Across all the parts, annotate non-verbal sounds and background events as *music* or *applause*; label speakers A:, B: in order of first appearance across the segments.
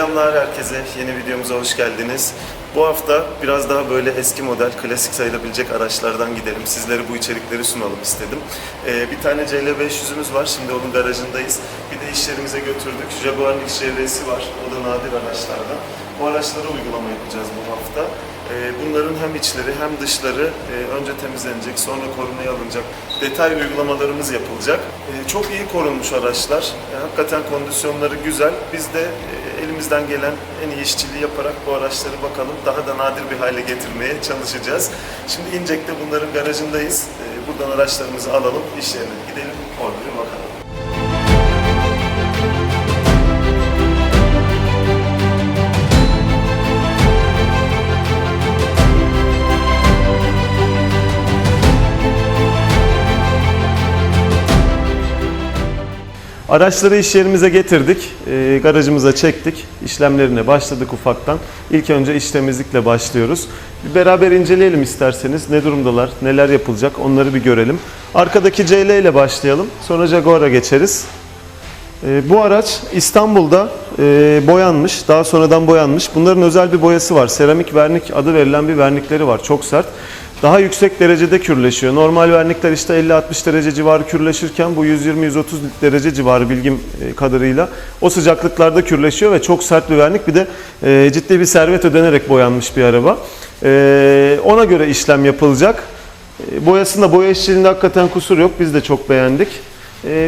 A: Selamlar herkese. Yeni videomuza hoş geldiniz. Bu hafta biraz daha böyle eski model, klasik sayılabilecek araçlardan gidelim. Sizlere bu içerikleri sunalım istedim. Ee, bir tane CL500'ümüz var. Şimdi onun garajındayız. Bir de iş yerimize götürdük. Jaguar'ın XJR'si var. O da nadir araçlardan. Bu araçlara uygulama yapacağız bu hafta. Ee, Bunların hem içleri hem dışları e, önce temizlenecek, sonra korumaya alınacak detay uygulamalarımız yapılacak. Ee, Çok iyi korunmuş araçlar. E, Hakikaten kondisyonları güzel. Biz de e, elimizden gelen en iyi işçiliği yaparak bu araçları bakalım daha da nadir bir hale getirmeye çalışacağız. Şimdi İncek'te bunların garajındayız. Ee, Buradan araçlarımızı alalım, iş yerine gidelim, orada Araçları iş yerimize getirdik, e, garajımıza çektik, işlemlerine başladık ufaktan. İlk önce iş temizlikle başlıyoruz. Bir beraber inceleyelim isterseniz ne durumdalar, neler yapılacak onları bir görelim. Arkadaki CL ile başlayalım, sonra Jaguar'a geçeriz. E, bu araç İstanbul'da e, boyanmış, daha sonradan boyanmış. Bunların özel bir boyası var. Seramik vernik adı verilen bir vernikleri var, çok sert. Daha yüksek derecede kürleşiyor. Normal vernikler işte 50-60 derece civarı kürleşirken bu 120-130 derece civarı bilgim e, kadarıyla o sıcaklıklarda kürleşiyor ve çok sert bir vernik. Bir de e, ciddi bir servet ödenerek boyanmış bir araba. E, ona göre işlem yapılacak. Boyasında boya işçiliğinde hakikaten kusur yok. Biz de çok beğendik.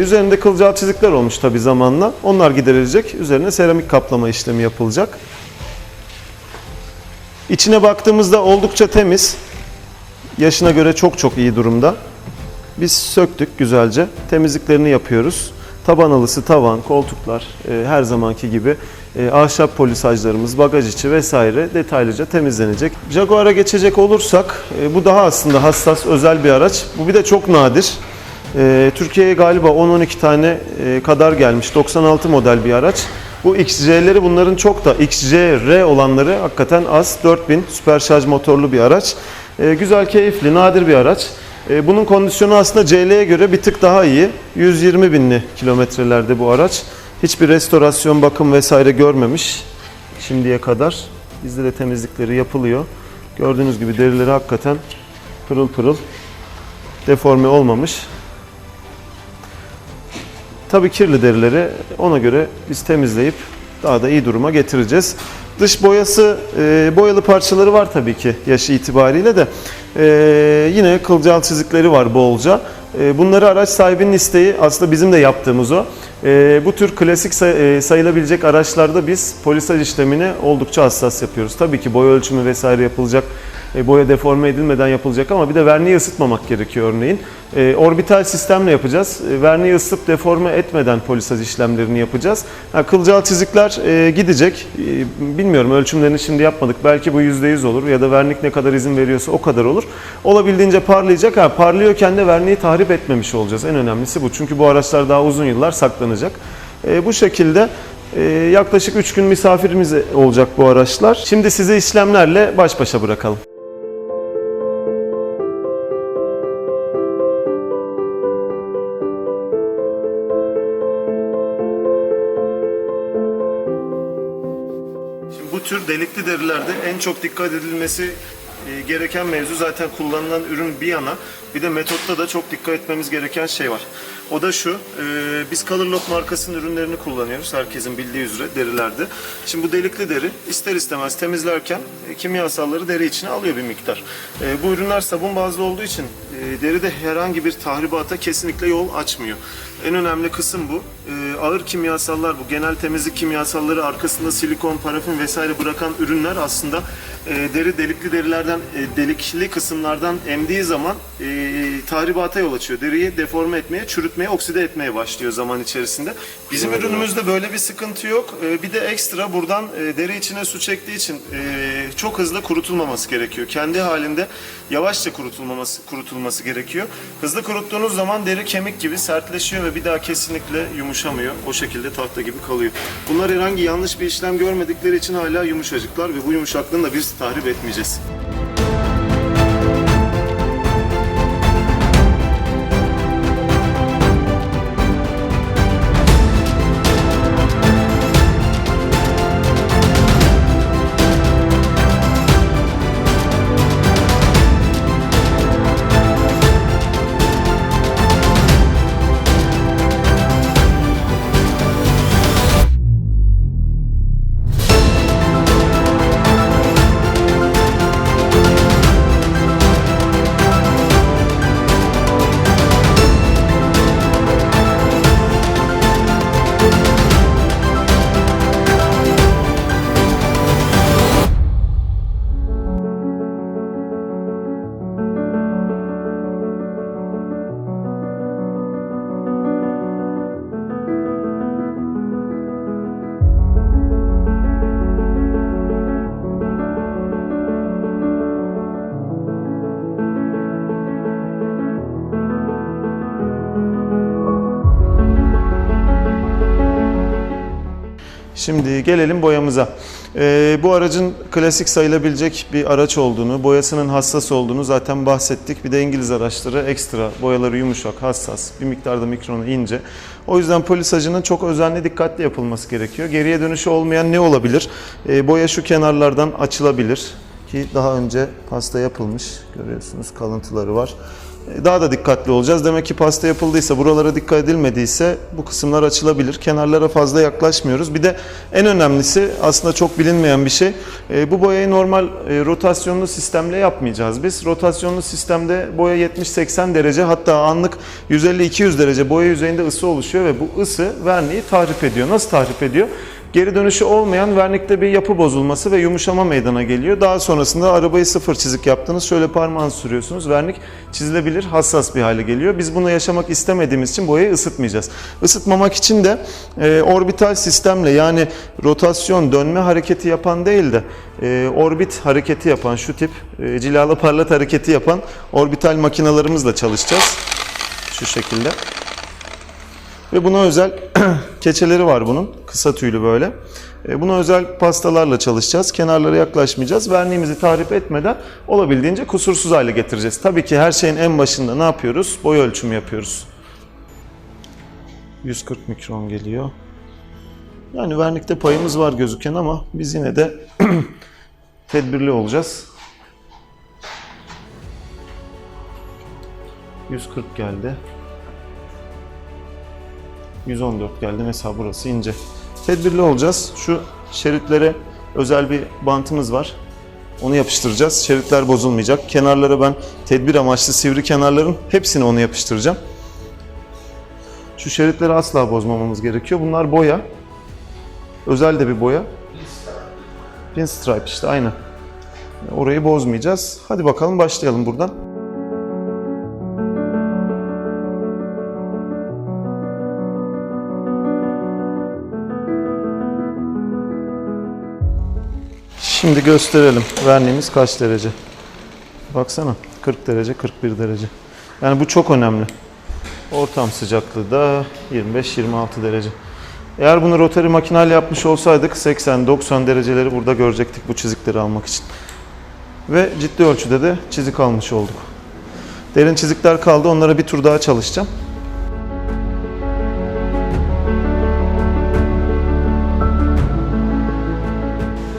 A: Üzerinde kılcal çizikler olmuş tabi zamanla. Onlar giderilecek. Üzerine seramik kaplama işlemi yapılacak. İçine baktığımızda oldukça temiz. Yaşına göre çok çok iyi durumda. Biz söktük güzelce. Temizliklerini yapıyoruz. Taban alısı, tavan, koltuklar e, her zamanki gibi e, ahşap polisajlarımız, bagaj içi vesaire detaylıca temizlenecek. Jaguar'a geçecek olursak e, bu daha aslında hassas, özel bir araç. Bu bir de çok nadir. E, Türkiye'ye galiba 10-12 tane e, kadar gelmiş. 96 model bir araç. Bu XJ'leri bunların çok da XJR olanları hakikaten az. 4000 süper şarj motorlu bir araç. E, güzel, keyifli, nadir bir araç. E, bunun kondisyonu aslında CL'ye göre bir tık daha iyi. 120 binli kilometrelerde bu araç. Hiçbir restorasyon, bakım vesaire görmemiş şimdiye kadar. Bizde de temizlikleri yapılıyor. Gördüğünüz gibi derileri hakikaten pırıl pırıl deforme olmamış. Tabii kirli derileri ona göre biz temizleyip daha da iyi duruma getireceğiz. Dış boyası, e, boyalı parçaları var tabii ki yaşı itibariyle de. E, yine kılcal çizikleri var bolca. E, bunları araç sahibinin isteği aslında bizim de yaptığımız o. E, bu tür klasik say- e, sayılabilecek araçlarda biz polisaj işlemini oldukça hassas yapıyoruz. Tabii ki boya ölçümü vesaire yapılacak. E, boya deforme edilmeden yapılacak ama bir de verniği ısıtmamak gerekiyor örneğin. E, orbital sistemle yapacağız. E, verniği ısıtıp deforme etmeden polisaj işlemlerini yapacağız. Ha, kılcal çizikler e, gidecek. E, bilmiyorum ölçümlerini şimdi yapmadık. Belki bu %100 olur ya da vernik ne kadar izin veriyorsa o kadar olur. Olabildiğince parlayacak. Ha, parlıyorken de verniği tahrip etmemiş olacağız. En önemlisi bu. Çünkü bu araçlar daha uzun yıllar saklanacak. E, bu şekilde e, yaklaşık 3 gün misafirimiz olacak bu araçlar. Şimdi sizi işlemlerle baş başa bırakalım. Şimdi bu tür delikli derilerde en çok dikkat edilmesi e, gereken mevzu zaten kullanılan ürün bir yana bir de metotta da çok dikkat etmemiz gereken şey var. O da şu, e, biz Colorlock markasının ürünlerini kullanıyoruz herkesin bildiği üzere derilerde. Şimdi bu delikli deri ister istemez temizlerken e, kimyasalları deri içine alıyor bir miktar. E, bu ürünler sabun bazlı olduğu için e, deride herhangi bir tahribata kesinlikle yol açmıyor. En önemli kısım bu. E, ağır kimyasallar, bu genel temizlik kimyasalları arkasında silikon, parafin vesaire bırakan ürünler aslında e, deri delikli derilerden, e, delikli kısımlardan emdiği zaman e, tahribata yol açıyor. Deriyi deforme etmeye, çürütmeye, okside etmeye başlıyor zaman içerisinde. Bizim ürünümüzde böyle bir sıkıntı yok. E, bir de ekstra buradan e, deri içine su çektiği için e, çok hızlı kurutulmaması gerekiyor. Kendi halinde yavaşça kurutulmaması kurutulması gerekiyor. Hızlı kuruttuğunuz zaman deri kemik gibi sertleşiyor ve bir daha kesinlikle yumuşamıyor. O şekilde tahta gibi kalıyor. Bunlar herhangi yanlış bir işlem görmedikleri için hala yumuşacıklar ve bu yumuşaklığını da biz tahrip etmeyeceğiz. Şimdi gelelim boyamıza. Ee, bu aracın klasik sayılabilecek bir araç olduğunu, boyasının hassas olduğunu zaten bahsettik. Bir de İngiliz araçları ekstra boyaları yumuşak, hassas, bir miktarda mikronu ince. O yüzden polisajının çok özenli, dikkatli yapılması gerekiyor. Geriye dönüşü olmayan ne olabilir? Ee, boya şu kenarlardan açılabilir ki daha önce pasta yapılmış. Görüyorsunuz kalıntıları var. Daha da dikkatli olacağız. Demek ki pasta yapıldıysa, buralara dikkat edilmediyse bu kısımlar açılabilir. Kenarlara fazla yaklaşmıyoruz. Bir de en önemlisi aslında çok bilinmeyen bir şey. Ee, Bu boyayı normal e, rotasyonlu sistemle yapmayacağız biz. Rotasyonlu sistemde boya 70-80 derece hatta anlık 150-200 derece boya yüzeyinde ısı oluşuyor ve bu ısı verniği tahrip ediyor. Nasıl tahrip ediyor? Geri dönüşü olmayan vernikte bir yapı bozulması ve yumuşama meydana geliyor. Daha sonrasında arabayı sıfır çizik yaptınız. Şöyle parmağınızı sürüyorsunuz. Vernik çizilebilir, hassas bir hale geliyor. Biz bunu yaşamak istemediğimiz için boyayı ısıtmayacağız. Isıtmamak için de e, orbital sistemle yani rotasyon, dönme hareketi yapan değil de e, orbit hareketi yapan şu tip e, cilalı parlat hareketi yapan orbital makinalarımızla çalışacağız. Şu şekilde. Ve buna özel *clears throat* keçeleri var bunun. Kısa tüylü böyle. E, Buna özel pastalarla çalışacağız. Kenarlara yaklaşmayacağız. Verniğimizi tahrip etmeden olabildiğince kusursuz hale getireceğiz. Tabii ki her şeyin en başında ne yapıyoruz? Boy ölçümü yapıyoruz. 140 mikron geliyor. Yani vernikte payımız var gözüken ama biz yine de *clears throat* tedbirli olacağız. 140 geldi. 114 geldi. Mesela burası ince. Tedbirli olacağız. Şu şeritlere özel bir bantımız var. Onu yapıştıracağız. Şeritler bozulmayacak. Kenarlara ben tedbir amaçlı sivri kenarların hepsini onu yapıştıracağım. Şu şeritleri asla bozmamamız gerekiyor. Bunlar boya. Özel de bir boya. Pinstripe işte aynı. Orayı bozmayacağız. Hadi bakalım başlayalım buradan. Şimdi gösterelim. Verniğimiz kaç derece? Baksana 40 derece 41 derece. Yani bu çok önemli. Ortam sıcaklığı da 25-26 derece. Eğer bunu rotary makinayla yapmış olsaydık 80-90 dereceleri burada görecektik bu çizikleri almak için. Ve ciddi ölçüde de çizik almış olduk. Derin çizikler kaldı. Onlara bir tur daha çalışacağım.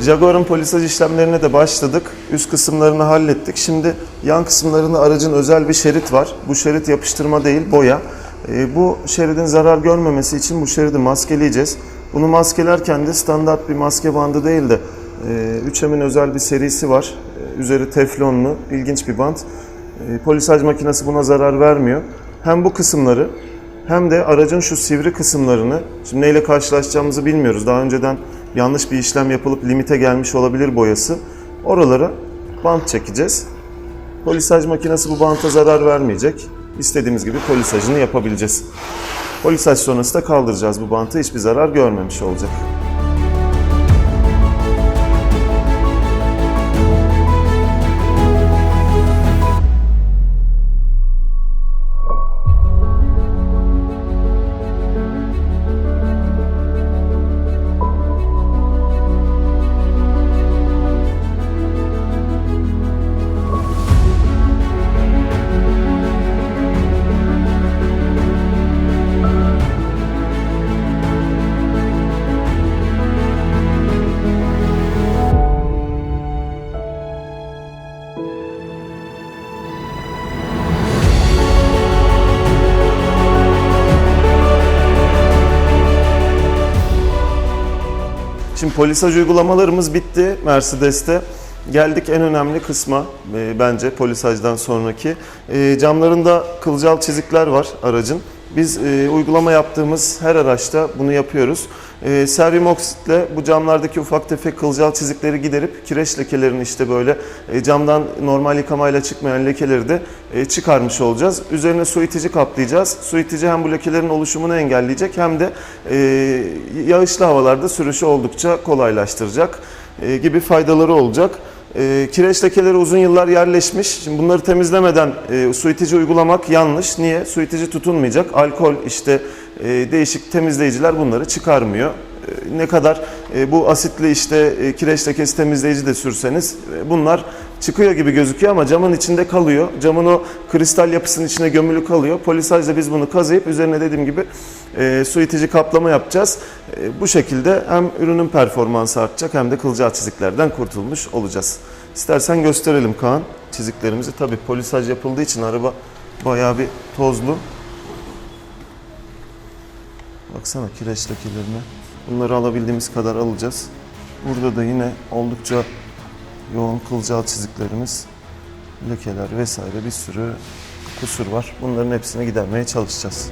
A: Jaguar'ın polisaj işlemlerine de başladık. Üst kısımlarını hallettik. Şimdi yan kısımlarında aracın özel bir şerit var. Bu şerit yapıştırma değil, boya. Ee, bu şeridin zarar görmemesi için bu şeridi maskeleyeceğiz. Bunu maskelerken de standart bir maske bandı değil de 3M'in özel bir serisi var. Ee, Üzeri teflonlu, ilginç bir bant. Ee, Polisaj makinesi buna zarar vermiyor. Hem bu kısımları hem de aracın şu sivri kısımlarını, şimdi neyle karşılaşacağımızı bilmiyoruz. Daha önceden yanlış bir işlem yapılıp limite gelmiş olabilir boyası. Oralara bant çekeceğiz. Polisaj makinesi bu banta zarar vermeyecek. İstediğimiz gibi polisajını yapabileceğiz. Polisaj sonrası da kaldıracağız bu bantı. Hiçbir zarar görmemiş olacak. Şimdi polisaj uygulamalarımız bitti Mercedes'te. Geldik en önemli kısma e, bence polisajdan sonraki. E, camlarında kılcal çizikler var aracın. Biz e, uygulama yaptığımız her araçta bunu yapıyoruz. E, Servium oksitle bu camlardaki ufak tefek kılcal çizikleri giderip kireç lekelerini işte böyle e, camdan normal yıkamayla çıkmayan lekeleri de e, çıkarmış olacağız. Üzerine su itici kaplayacağız. Su itici hem bu lekelerin oluşumunu engelleyecek hem de e, yağışlı havalarda sürüşü oldukça kolaylaştıracak e, gibi faydaları olacak. E, kireç lekeleri uzun yıllar yerleşmiş. Şimdi bunları temizlemeden e, su itici uygulamak yanlış. Niye? Su itici tutunmayacak. Alkol işte e, değişik temizleyiciler bunları çıkarmıyor. Ne kadar e, bu asitli işte e, kireç lekesi temizleyici de sürseniz e, bunlar çıkıyor gibi gözüküyor ama camın içinde kalıyor. Camın o kristal yapısının içine gömülü kalıyor. Polisajla biz bunu kazıyıp üzerine dediğim gibi e, su itici kaplama yapacağız. E, bu şekilde hem ürünün performansı artacak hem de kılcal çiziklerden kurtulmuş olacağız. İstersen gösterelim Kaan çiziklerimizi. Tabi polisaj yapıldığı için araba bayağı bir tozlu. Baksana kireç lekelerine. Bunları alabildiğimiz kadar alacağız. Burada da yine oldukça yoğun kılcal çiziklerimiz, lekeler vesaire bir sürü kusur var. Bunların hepsini gidermeye çalışacağız.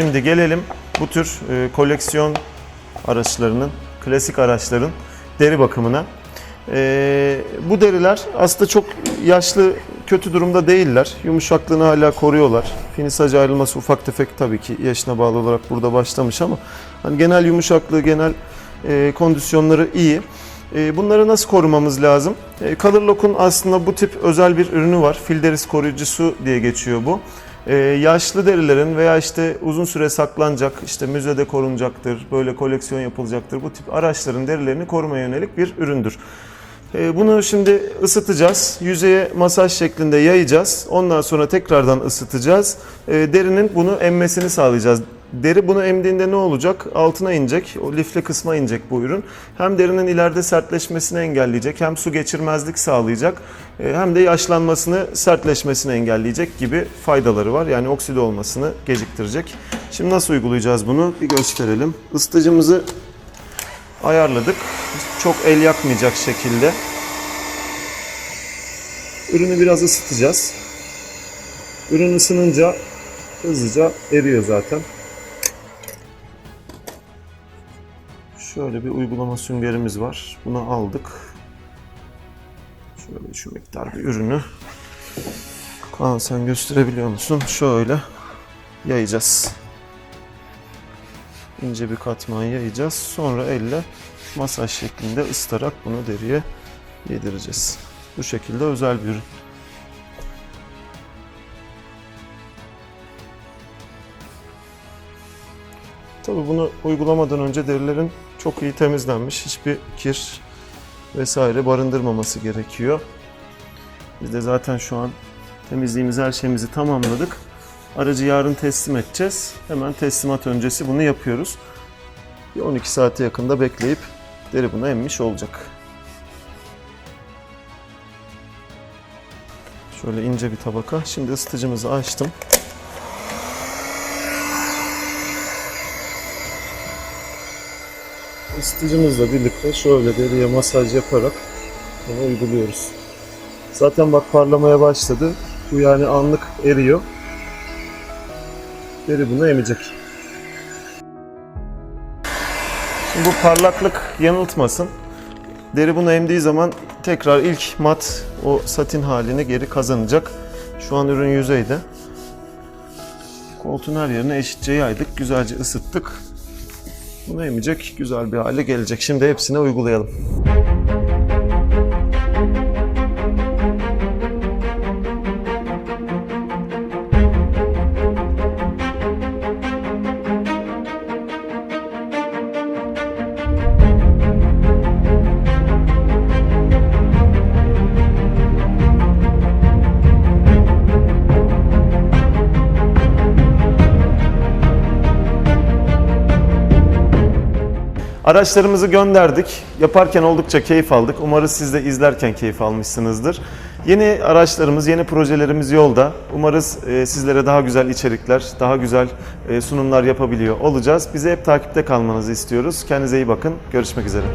A: Şimdi gelelim bu tür e, koleksiyon araçlarının, klasik araçların deri bakımına. E, bu deriler aslında çok yaşlı, kötü durumda değiller. Yumuşaklığını hala koruyorlar. Finisaj ayrılması ufak tefek tabii ki yaşına bağlı olarak burada başlamış ama hani genel yumuşaklığı, genel e, kondisyonları iyi. E, Bunları nasıl korumamız lazım? E, Colorlock'un aslında bu tip özel bir ürünü var. Fil derisi koruyucusu diye geçiyor bu. E, yaşlı derilerin veya işte uzun süre saklanacak, işte müzede korunacaktır, böyle koleksiyon yapılacaktır. Bu tip araçların derilerini korumaya yönelik bir üründür. E, Bunu şimdi ısıtacağız. Yüzeye masaj şeklinde yayacağız. Ondan sonra tekrardan ısıtacağız. E, Derinin bunu emmesini sağlayacağız. Deri bunu emdiğinde ne olacak? Altına inecek, o lifli kısma inecek bu ürün. Hem derinin ileride sertleşmesini engelleyecek, hem su geçirmezlik sağlayacak, e, hem de yaşlanmasını, sertleşmesini engelleyecek gibi faydaları var. Yani okside olmasını geciktirecek. Şimdi nasıl uygulayacağız bunu? Bir gösterelim. Isıtıcımızı ayarladık. Çok el yakmayacak şekilde. Ürünü biraz ısıtacağız. Ürün ısınınca hızlıca eriyor zaten. Şöyle bir uygulama süngerimiz var. Bunu aldık. Şöyle şu miktar bir ürünü. Kaan sen gösterebiliyor musun? Şöyle yayacağız. İnce bir katman yayacağız. Sonra elle masaj şeklinde ısıtarak bunu deriye yedireceğiz. Bu şekilde özel bir ürün. Tabii bunu uygulamadan önce derilerin çok iyi temizlenmiş, hiçbir kir vesaire barındırmaması gerekiyor. Biz de zaten şu an temizliğimiz her şeyimizi tamamladık. Aracı yarın teslim edeceğiz. Hemen teslimat öncesi bunu yapıyoruz. Bir 12 saate yakında bekleyip deri buna emmiş olacak. Şöyle ince bir tabaka. Şimdi ısıtıcımızı açtım. Isıtıcımızla birlikte şöyle deriye masaj yaparak bunu uyguluyoruz. Zaten bak parlamaya başladı. Bu yani anlık eriyor. Deri bunu emecek. Şimdi bu parlaklık yanıltmasın. Deri bunu emdiği zaman tekrar ilk mat o satin halini geri kazanacak. Şu an ürün yüzeyde. Koltuğun her yerine eşitçe yaydık. Güzelce ısıttık. Bunu emecek, güzel bir hale gelecek. Şimdi hepsine uygulayalım. Araçlarımızı gönderdik. Yaparken oldukça keyif aldık. Umarız siz de izlerken keyif almışsınızdır. Yeni araçlarımız, yeni projelerimiz yolda. Umarız e, sizlere daha güzel içerikler, daha güzel e, sunumlar yapabiliyor olacağız. Bizi hep takipte kalmanızı istiyoruz. Kendinize iyi bakın. Görüşmek üzere.